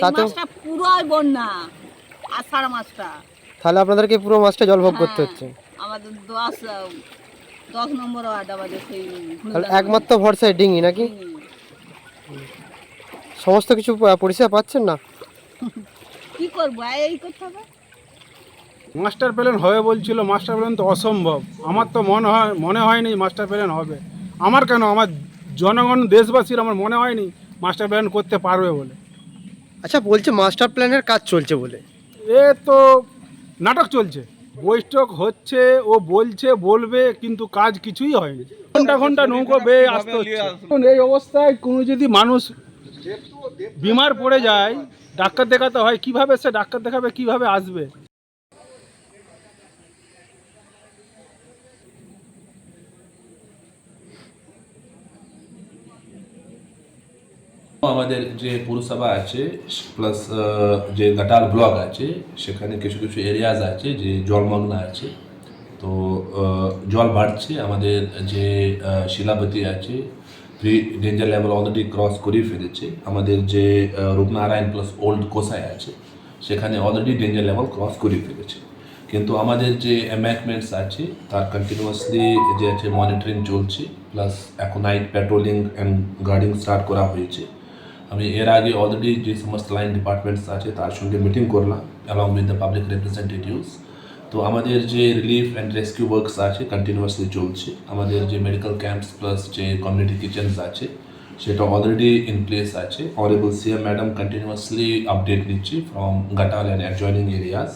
তাতেও- মাছটা বন্যা আষাঢ় তাহলে আপনাদেরকে পুরো মাছটা জল ভোগ করতে হ্যাঁ, হচ্ছে। আমাদের দশ দশ নম্বর ওয়ার্ড আমাদের সেই একমাত্র ভরসায় ডিঙি নাকি? সমস্ত কিছু পরিষেবা পাচ্ছেন না? কি করব? এই করতে হবে? মাস্টার প্ল্যান হবে বলছিল মাস্টার প্ল্যান তো অসম্ভব। আমার তো মনে হয় মনে হয়নি মাস্টার প্ল্যান হবে। আমার কেন? আমার জনগণ দেশবাসীর আমার মনে হয়নি মাস্টার প্ল্যান করতে পারবে বলে। আচ্ছা বলছে মাস্টার প্ল্যানের কাজ চলছে বলে। এ তো নাটক চলছে। বৈঠক হচ্ছে ও বলছে বলবে কিন্তু কাজ কিছুই হয়নি। ঘণ্টা ঘণ্টা নৌকো বেয়ে আসতে হচ্ছে। এই অবস্থায় কোনো যদি মানুষ বিমার পড়ে যায় ডাক্তার দেখাতে হয় কীভাবে সে ডাক্তার দেখাবে কীভাবে আসবে? আমাদের যে পৌরসভা আছে প্লাস যে গাটাল ব্লক আছে সেখানে কিছু কিছু এরিয়াজ আছে যে জলমগ্ন আছে। তো জল বাড়ছে আমাদের যে আহ, শিলাবতী আছে ডেঞ্জার লেভেল অলরেডি ক্রস করে ফেলেছে, আমাদের যে রূপনারায়ণ প্লাস ওল্ড কোসাই আছে, সেখানে অলরেডি ডেঞ্জার লেভেল ক্রস করে ফেলেছে। কিন্তু আমাদের যে এম্যাকমেন্টস আছে, তার কন্টিনিউয়াসলি যে আছে মনিটরিং চলছে প্লাস এখন night patrolling and guarding start করা হয়েছে। আমি এর আগে অলরেডি যে সমস্ত লাইন ডিপার্টমেন্টস আছে, তার সঙ্গে মিটিং করলাম along with the public representatives তো আমাদের যে রিলিফ অ্যান্ড রেস্কিউ ওয়ার্কস আছে কন্টিনিউয়াসলি চলছে, আমাদের যে মেডিকেল ক্যাম্পস প্লাস যে কমিউনিটি কিচেনস আছে, সেটা অলরেডি ইন প্লেস আছে। Honourable CM madam continuously update নিচ্ছি from Ghatal and adjoining areas